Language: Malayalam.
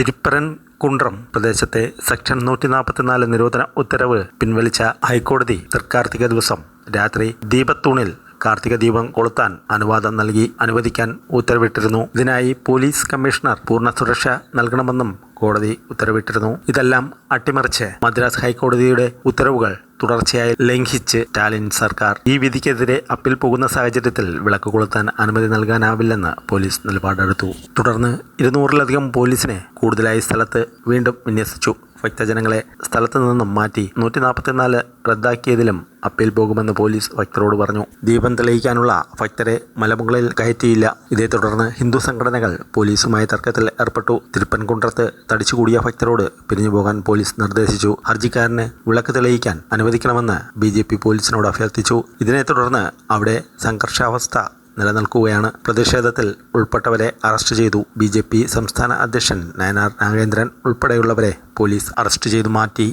തിരുപ്പരൻ കുണ്ട്രം പ്രദേശത്തെ സെക്ഷൻ നൂറ്റി നാൽപ്പത്തിനാല് നിരോധന ഉത്തരവ് പിൻവലിച്ച ഹൈക്കോടതി തൃക്കാർത്തിക ദിവസം രാത്രി ദീപത്തൂണിൽ കാർത്തിക ദീപം കൊളുത്താൻ അനുവാദം നൽകി അനുവദിക്കാൻ ഉത്തരവിട്ടിരുന്നു. ഇതിനായി പോലീസ് കമ്മീഷണർ പൂർണ സുരക്ഷ നൽകണമെന്നും കോടതി ഉത്തരവിട്ടിരുന്നു. ഇതെല്ലാം അട്ടിമറിച്ച് മദ്രാസ് ഹൈക്കോടതിയുടെ ഉത്തരവുകൾ തുടർച്ചയായി ലംഘിച്ച് സ്റ്റാലിൻ സർക്കാർ ഈ വിധിക്കെതിരെ അപ്പിൽ പോകുന്ന സാഹചര്യത്തിൽ വിളക്ക് കൊളുത്താൻ അനുമതി നൽകാനാവില്ലെന്ന് പോലീസ് നിലപാടെടുത്തു. തുടർന്ന് ഇരുന്നൂറിലധികം പോലീസിനെ കൂടുതലായി സ്ഥലത്ത് വീണ്ടും വിന്യസിച്ചു. ഭക്തജനങ്ങളെ സ്ഥലത്തു നിന്നും മാറ്റി നൂറ്റി നാൽപ്പത്തിനാല് റദ്ദാക്കിയതിലും അപ്പീൽ പോകുമെന്ന് പോലീസ് ഭക്തരോട് പറഞ്ഞു. ദീപം തെളിയിക്കാനുള്ള ഭക്തരെ മലമുകളിൽ കയറ്റിയില്ല. ഇതേ തുടർന്ന് ഹിന്ദു സംഘടനകൾ പോലീസുമായി തർക്കത്തിൽ ഏർപ്പെട്ടു. തിരുപ്പൻകുണ്ടത്ത് തടിച്ചുകൂടിയ ഭക്തരോട് പിരിഞ്ഞു പോകാൻ പോലീസ് നിർദ്ദേശിച്ചു. ഹർജിക്കാരന് വിളക്ക് തെളിയിക്കാൻ അനുവദിക്കണമെന്ന് ബി പോലീസിനോട് അഭ്യർത്ഥിച്ചു. ഇതിനെ തുടർന്ന് അവിടെ സംഘർഷാവസ്ഥ നിലനിൽക്കുകയാണ്. പ്രതിഷേധത്തിൽ ഉൾപ്പെട്ടവരെ അറസ്റ്റ് ചെയ്തു ബി സംസ്ഥാന അധ്യക്ഷൻ നയനാർ നാഗേന്ദ്രൻ. ഉൾപ്പെടെയുള്ളവരെ പോലീസ് അറസ്റ്റ് ചെയ്തു മാറ്റി.